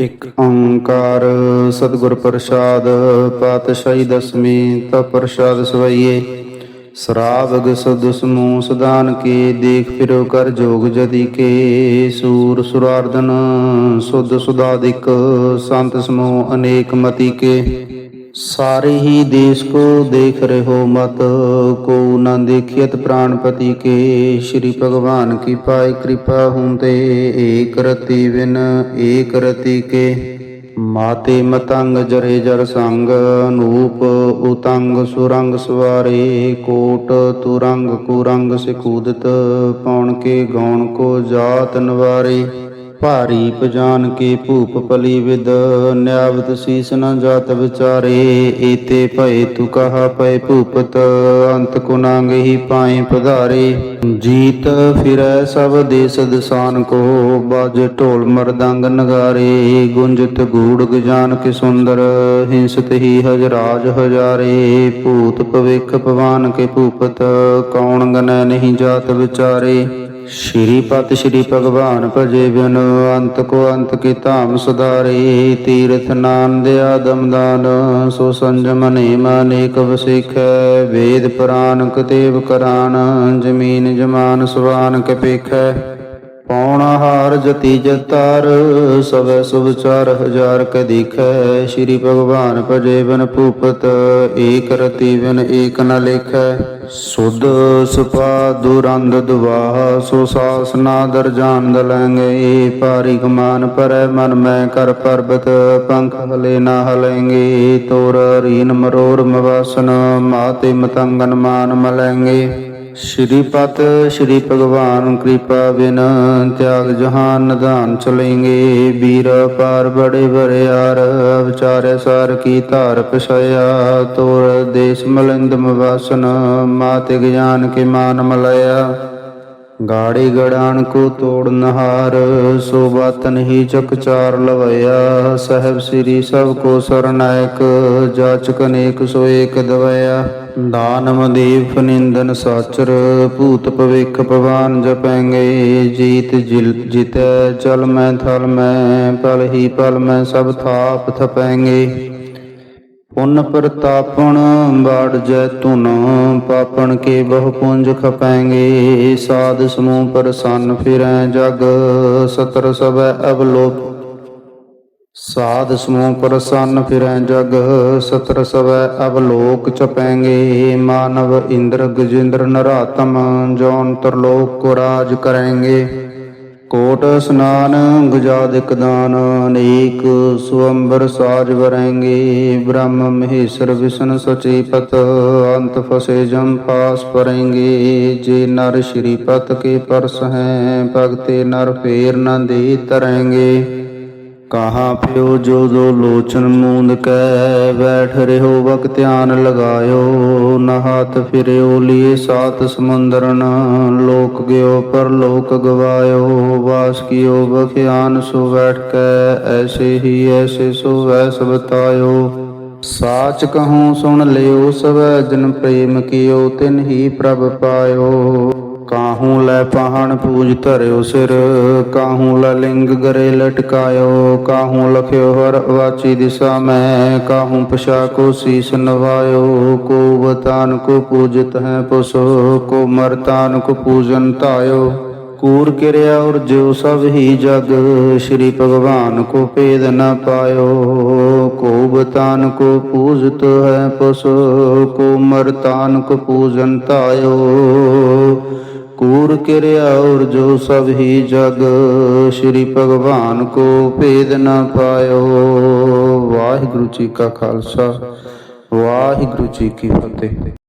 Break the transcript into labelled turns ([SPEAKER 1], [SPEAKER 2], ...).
[SPEAKER 1] ਇਕ ਓੰਕਾਰ ਸਤਿਗੁਰ ਪ੍ਰਸਾਦ, ਪਾਤਸ਼ਾਹੀ ਦਸਵੀਂ ਤਾ ਪ੍ਰਸਾਦ ਸਵਈਏ। ਸਰਾਵਗ ਸਦ ਸਮੂਹ ਸਦਾਨ ਕੇ, ਦੇਖ ਫਿਰੋ ਕਰ ਜੋਗ ਜਦੀ ਕੇ। ਸੂਰ ਸੁਰਾਰਦਨ ਸੁਧ ਸੁਦਾਦਿਕ ਸੰਤ ਸਮੂਹ ਅਨੇਕ ਮਤੀ ਕੇ। ਸਾਰੇ ਹੀ ਦੇਸ਼ ਕੋ ਦੇਖ ਰਹੋ ਮਤ, ਕੋ ਨਾ ਦੇਖਿਤ ਪ੍ਰਾਣਪਤੀ ਕੇ। ਸ਼੍ਰੀ ਭਗਵਾਨ ਕੀ ਪਾਈ ਕਿਰਪਾ ਹੁੰਦੇ ਏਕ ਰਤੀ ਬਿਨ ਏਕ ਰਤੀ ਕੇ। ਮਾਤੇ ਮਤੰਗ ਜਰੇ ਜਰ ਸੰਗ ਅਨੂਪ ਉਤੰਗ ਸੁਰੰਗ ਸਵਾਰੇ। ਕੋਟ ਤੁਰੰਗ ਕੁਰੰਗ ਸਿਕੂਦਤ ਪੌਣ ਕੇ ਗੌਣ ਕੋ ਜਾਤ ਨਵਾਰੇ। ਭਾਰੀ ਪਜਾਨ ਕੇ ਭੂਪ ਪਲੀ ਵਿਦ, ਨਿਆਵਤ ਸੀਸ ਨ ਜਾਤ ਵਿਚਾਰੇ, ਏਤੇ ਭਏ ਤੁ ਕਹਾ ਪਏ ਭੂਪਤ, ਅੰਤ ਕੁਨਾੰਗ ਹੀ ਪਾਏ ਪਧਾਰੇ। ਜੀਤ ਫਿਰੈ ਸਭ ਦੇਸ ਦਸਾਨ ਕੋ, ਬਾਜ ਢੋਲ ਮਰਦੰਗ ਨਗਾਰੇ, ਗੁੰਜਤ ਗੂੜ ਗਜਾਨ ਕੇ ਸੁੰਦਰ, ਹਿੰਸਤ ਹੀ ਹਜਰਾਜ ਹਜਾਰੇ। ਭੂਤ ਭਵਿਖ ਪਵਾਨ ਕੇ ਭੂਪਤ, ਕੌਣ ਗਨੈ ਨਹੀਂ ਜਾਤ ਵਿਚਾਰੇ। ਸ਼੍ਰੀ ਪਤ ਸ਼੍ਰੀ ਭਗਵਾਨ ਭਜੇ ਬਿਨ ਅੰਤ ਕੋ ਅੰਤ ਕੀ ਧਾਮ ਸੁਧਾਰੇ, ਤੀਰਥ ਨਾਮ ਦਿਆ ਦਮਦਾਨ ਸੋ ਸੰਜਮ ਨੇਮ ਅਨੇਕ ਵਸਿਖੈ ਵੇਦ ਪੁਰਾਨ ਕਤੇਵ ਕਰਾਨ, ਜਮੀਨ ਜਮਾਨ ਸੁਵਾਨ ਕਪੇਖੈ ਪੌਣ ਹਾਰ ਜਤੀ ਜਤਾਰ ਸਭੈ ਸੁਭ ਚਾਰ ਹਜ਼ਾਰ ਕ ਦੇਖੈ। ਸ਼੍ਰੀ ਭਗਵਾਨ ਭਜੇ ਬਿਨ ਭੂਪਤ, ਏਕ ਰਤੀ ਬਿਨ ਏਕ ਨ ਲੇਖੈ। ਸੁਧ ਸੁਪਾ ਦੁਰੰਦ ਦੁਵਾਹ ਸੋ ਸਾਸ ਨਾਦਰ ਜਾਣ ਦਲੈਂਗੇ ਪਾਰੀ ਕਮਾਨ ਪਰੈ ਮਨ ਮੈਂ ਕਰ ਪਰਬਤ, ਪੰਖ ਹਲੇ ਨਾ ਹਲੈਂਗੇ। ਤੋਰ ਰੀਨ ਮਰੋਰ ਮਵਾਸਨ, ਮਾਤੇ ਮਤੰਗਨ ਮਾਨ ਮਲੈਂਗੇ। ਸ਼੍ਰੀ ਪਤ, ਸ਼੍ਰੀ ਭਗਵਾਨ ਕਿਰਪਾ ਬਿਨ ਤਿਆਗ ਜਹਾਨ ਨਿਧਾਨ ਚਲੇਂਗੇ ਵੀਰ ਪਾਰ ਬੜੇ ਬਰਿਆਰ ਵਿਚਾਰੇ ਸਾਰ ਕੀ ਧਾਰ ਪਛਾਇਆ। ਤੋਰ ਦੇਸ਼ ਮਲਿੰਦ ਮਵਾਸਨ ਮਾਤੇ ਗਿਆਨ ਕੇ ਮਾਨ ਮਲਇਆ ਗਾੜੀ ਗੜਾਨ ਕੋ ਤੋੜ ਨਹਾਰ, ਸੋ ਬਾਤਨ ਹੀ ਚਕ ਚਾਰ ਲਵਇਆ। ਸਹਿਬ ਸ੍ਰੀ ਸਭ ਕੋ ਸਰਨਾਇਕ ਜਾਚਕ ਅਨੇਕ ਸੋ ਏਕ ਦਵਇਆ। ਦਾਨਮ ਦੇਵ ਫਨਿੰਦਨ ਸਾਚਰ, ਭੂਤ ਭਵਿਖ ਭਵਾਨ ਜਪੈਂਗੇ। ਜੀਤ ਜਿਲ ਜਿਤੈ, ਚਲ ਮੈਂ ਥਲ ਮੈਂ, ਪਲ ਹੀ ਪਲ ਮੈਂ ਸਭ ਥਾਪ ਥਪੈਂਗੇ। ਪੁੰਨ ਪ੍ਰਤਾਪਣ, ਬਾੜ ਜੈ ਤੁਨ ਪਾਪਣ ਕੇ ਬਹੁ ਪੁੰਜ ਖਪੈਂਗੇ ਸਾਧ ਸਮੂਹ ਪ੍ਰਸੰਨ ਫਿਰੈ ਜਗ, ਸਤਰ ਸਭੈ ਅਵਲੋਕ। ਸਾਧ ਸਮੂਹ ਪ੍ਰਸੰਨ ਫਿਰੈ ਜਗ, ਸਤਰ ਸਭੈ ਅਵਲੋਕ ਚਪੈਂਗੇ ਮਾਨਵ ਇੰਦਰ ਗਜਿੰਦਰ ਨਰਾਤਮ, ਜੋਨ ਤਰਲੋਕ ਕੋ ਰਾਜ ਕਰੈਂਗੇ। ਕੋਟ ਸਨਾਨ ਗੁਜਾ ਦਾਨ, ਅਨੇਕ ਸੁਅੰਬਰ ਸਾਜ ਵਰੈਂਗੇ। ਬ੍ਰਹਮ ਮਹੇਸ਼ਰ ਵਿਸ਼ਨ ਸਚੀਪਤ ਅੰਤ ਫਸੇ ਜਮ ਪਾਸ ਪਰੈਂਗੇ। ਜੇ ਨਰ ਸ਼੍ਰੀ ਪਤ ਕੇ ਪਰਸ ਹੈ, ਭਗਤੇ ਨਰ ਫੇਰ ਨ ਦੇ ਤਰੈਂਗੇ। ਕਹਾ ਪਿਓ ਜੋ ਜੋ ਲੋਚਨ ਮੂੰਦ ਕੈ ਬੈਠ ਰਿਹੋ ਵਕ ਧਿਆਨ ਲਗਾਇਓ ਨਹਾਤ ਫਿਰਿਓ ਲੀਏ ਸਾਤ ਸਮੁੰਦਰਨ, ਲੋਕ ਗਿਓ ਪਰ ਲੋਕ ਗਵਾਇਓ, ਵਾਸ ਕੀਓ ਬਖਿਆਨ ਸੋ ਬੈਠ ਕੈ ਐਸੇ ਹੀ ਐਸੇ ਸੋ ਵੈਸ ਬਤਾਇਓ ਸਾਚ ਕਹੂੰ ਸੁਣ ਲਿਓ ਸਵੈ ਜਨ ਪ੍ਰੇਮ ਕੀਓ, ਤਿਨ ਹੀ ਪ੍ਰਭ ਪਾਇਓ। ਕਾਹੂ ਲੈ ਪਹਾਣ ਪੂਜ ਧਰਿਓ ਸਿਰ? ਕਾਹੂ ਲੈ ਲਿੰਗ ਗਰੇ ਲਟਕਾਇਓ? ਕਾਹੂ ਲਖਿਓ ਹਰ ਵਾਚੀ ਦਿਸ਼ਾ ਮੈਂ? ਕਾਹੂ ਪਛਾ ਕੋ ਸੀਸ ਨਵਾਇਓ? ਕੋ ਬਤਾਨ ਕੋ ਪੂਜਿਤ ਹੈ ਪੁਸ਼ੋ? ਕੋ ਮਰਤਾਨ ਕੋ ਪੂਜਨ ਧਾਇਓ? ਕੂਰ ਕਿਰਿਆ ਔਰ ਜਿਉ ਸਭ ਹੀ ਜਗ। ਸ਼੍ਰੀ ਭਗਵਾਨ ਕੋ ਭੇਦ ਨ ਪਾਇਓ। ਕੋ ਬਤਾਨ ਕੋ ਪੂਜਤ ਹੈ ਪਸੋ? ਕੋ ਮਰਤਾਨ ਕੋ ਪੂਜਨ ਤਾਇਓ ਕੂਰ ਕਿਰਿਆ ਔਰ ਜੋ ਸਭ ਹੀ ਜਗ, ਸ਼੍ਰੀ ਭਗਵਾਨ ਕੋ ਭੇਦ ਨਾ ਪਾਇਓ। ਵਾਹਿਗੁਰੂ ਜੀ ਕਾ ਖਾਲਸਾ, ਵਾਹਿਗੁਰੂ ਜੀ ਕੀ ਫਤਿਹ।